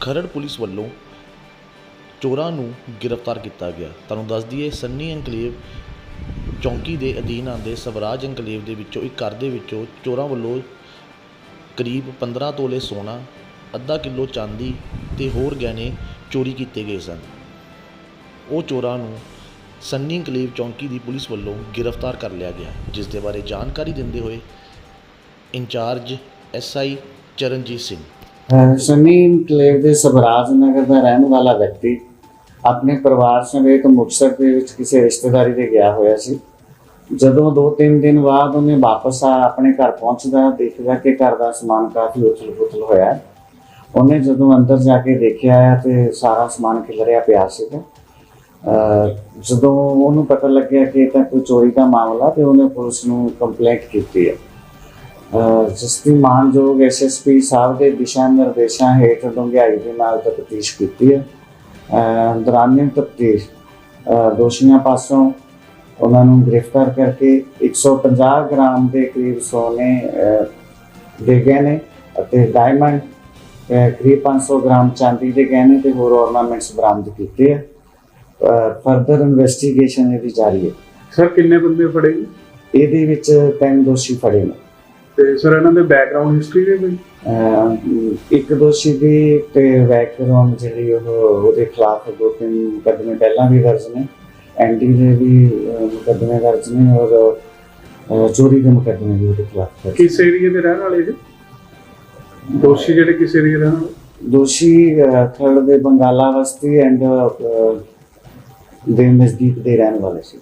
Kharar police ਵੱਲੋਂ ਚੋਰਾਂ ਨੂੰ ਗ੍ਰਿਫਤਾਰ ਕੀਤਾ ਗਿਆ। ਤੁਹਾਨੂੰ ਦੱਸ ਦਈਏ, ਸੰਨੀ ਐਨਕਲੇਵ ਚੌਂਕੀ ਦੇ ਅਧੀਨ ਆਉਂਦੇ ਸਵਰਾਜ ਐਨਕਲੇਵ ਦੇ ਵਿੱਚੋਂ ਇੱਕ ਘਰ ਦੇ ਵਿੱਚੋਂ ਚੋਰਾਂ ਵੱਲੋਂ ਕਰੀਬ 15 ਤੋਲੇ ਸੋਨਾ, ਅੱਧਾ ਕਿਲੋ ਚਾਂਦੀ ਤੇ ਹੋਰ ਗਹਿਣੇ ਚੋਰੀ ਕੀਤੇ ਗਏ ਸਨ। ਉਹ ਚੋਰਾਂ ਨੂੰ ਸੰਨੀ ਐਨਕਲੇਵ ਚੌਂਕੀ ਦੀ ਪੁਲਿਸ ਵੱਲੋਂ ਗ੍ਰਿਫਤਾਰ ਕਰ ਲਿਆ ਗਿਆ। ਜਿਸ ਦੇ ਬਾਰੇ ਜਾਣਕਾਰੀ ਦਿੰਦੇ ਹੋਏ ਇੰਚਾਰਜ ਐਸਆਈ ਚਰਨਜੀਤ ਸਿੰਘ ਅਹ ਸਨੀ ਇਨਕਲੇਵ ਦੇ ਸਬਰਾਜ ਨਗਰ ਦਾ ਰਹਿਣ ਵਾਲਾ ਵਿਅਕਤੀ ਆਪਣੇ ਪਰਿਵਾਰ ਸਮੇਤ ਮੁਕਤਸਰ ਦੇ ਵਿੱਚ ਕਿਸੇ ਰਿਸ਼ਤੇਦਾਰੀ ਦੇ ਗਿਆ ਹੋਇਆ ਸੀ। ਜਦੋਂ 2-3 ਦਿਨ ਬਾਅਦ ਉਹਨੇ ਵਾਪਸ ਆ ਆਪਣੇ ਘਰ ਪਹੁੰਚਦਾ, ਦੇਖਦਾ ਕਿ ਘਰ ਦਾ ਸਮਾਨ ਕਾਫੀ ਉਥਲ-ਪੁਥਲ ਹੋਇਆ ਉਹਨੇ ਜਦੋਂ ਅੰਦਰ ਜਾ ਕੇ ਦੇਖਿਆ ਤੇ ਸਾਰਾ ਸਮਾਨ ਖਿਲਰਿਆ ਪਿਆ ਸੀਗਾ। ਅਹ ਜਦੋਂ ਉਹਨੂੰ ਪਤਾ ਲੱਗਿਆ ਕਿ ਇਹ ਤਾਂ ਕੋਈ ਚੋਰੀ ਦਾ ਮਾਮਲਾ ਤੇ ਉਹਨੇ ਪੁਲਿਸ ਨੂੰ ਕੰਪਲੇਂਟ ਕੀਤੀ ਹੈ। ਅਹ ਜਿਸ ਦੀ ਮਾਨਯੋਗ ਐਸਐਸਪੀ ਸਾਹਿਬ ਦੇ ਦਿਸ਼ਾ ਨਿਰਦੇਸ਼ਾਂ ਹੇਠ ਡੂੰਘਾਈ ਦੇ ਨਾਲ ਤਫਤੀਸ਼ ਕੀਤੀ ਹੈ। ਦੌਰਾਨੇ ਤਫਤੀਸ਼ ਦੋਸ਼ੀਆਂ ਪਾਸੋਂ ਉਹਨਾਂ ਨੂੰ ਗ੍ਰਿਫਤਾਰ ਕਰਕੇ 150 ਗ੍ਰਾਮ ਦੇ ਕਰੀਬ ਸੋਨੇ ਦੇ ਗਹਿਣੇ ਅਤੇ ਡਾਇਮੰਡ ਕਰੀਬ 500 ਗ੍ਰਾਮ ਚਾਂਦੀ ਦੇ ਗਹਿਣੇ ਤੇ ਹੋਰ ornaments ਬਰਾਮਦ ਕੀਤੇ ਹੈ। ਫਰਦਰ ਇਨਵੈਸਟੀਗੇਸ਼ਨ ਇਹਦੀ ਜਾਰੀ ਹੈ। ਸਰ ਕਿੰਨੇ ਬੰਦੇ ਫੜੇ? ਇਹਦੇ ਵਿੱਚ ਤਿੰਨ ਦੋਸ਼ੀ ਫੜੇ ਨੇ। ਤੇ ਸਰ ਇਹਨਾਂ ਦੇ ਬੈਕਗ੍ਰਾਉਂਡ ਹਿਸਟਰੀ ਦੇ ਕੋਈ? ਅਹ ਇੱਕ ਦੋਸ਼ੀ ਦੀ ਤੇ ਬੈਕਗ੍ਰਾਉਂਡ ਜਿਹੜੀ ਉਹ ਉਹਦੇ ਖਿਲਾਫ ਦੋ ਤਿੰਨ ਮੁਕੱਦਮੇ ਪਹਿਲਾਂ ਵੀ ਦਰਜ ਨੇ। ਐਂਟੀ ਦੇ ਵੀ ਅਹ, ਮੁਕੱਦਮੇ ਦਰਜ ਨੇ ਔਰ ਅਹ, ਚੋਰੀ ਦੇ ਮੁਕੱਦਮੇ ਵੀ ਉਹਦੇ ਖਿਲਾਫ ਦਰਜ। ਕਿਸ ਏਰੀਏ ਦੇ ਰਹਿਣ ਵਾਲੇ ਜੀ ਦੋਸ਼ੀ ਜਿਹੜੇ ਕਿਸ ਏਰੀਏ ਦੇ ਰਹਿਣ ਵਾਲੇ? ਦੋਸ਼ੀ ਖਰੜ ਦੇ ਬੰਗਾਲਾ ਬਸਤੀ ਐਂਡ ਦੇ ਨਜ਼ਦੀਕ ਦੇ ਰਹਿਣ ਵਾਲੇ ਸੀ।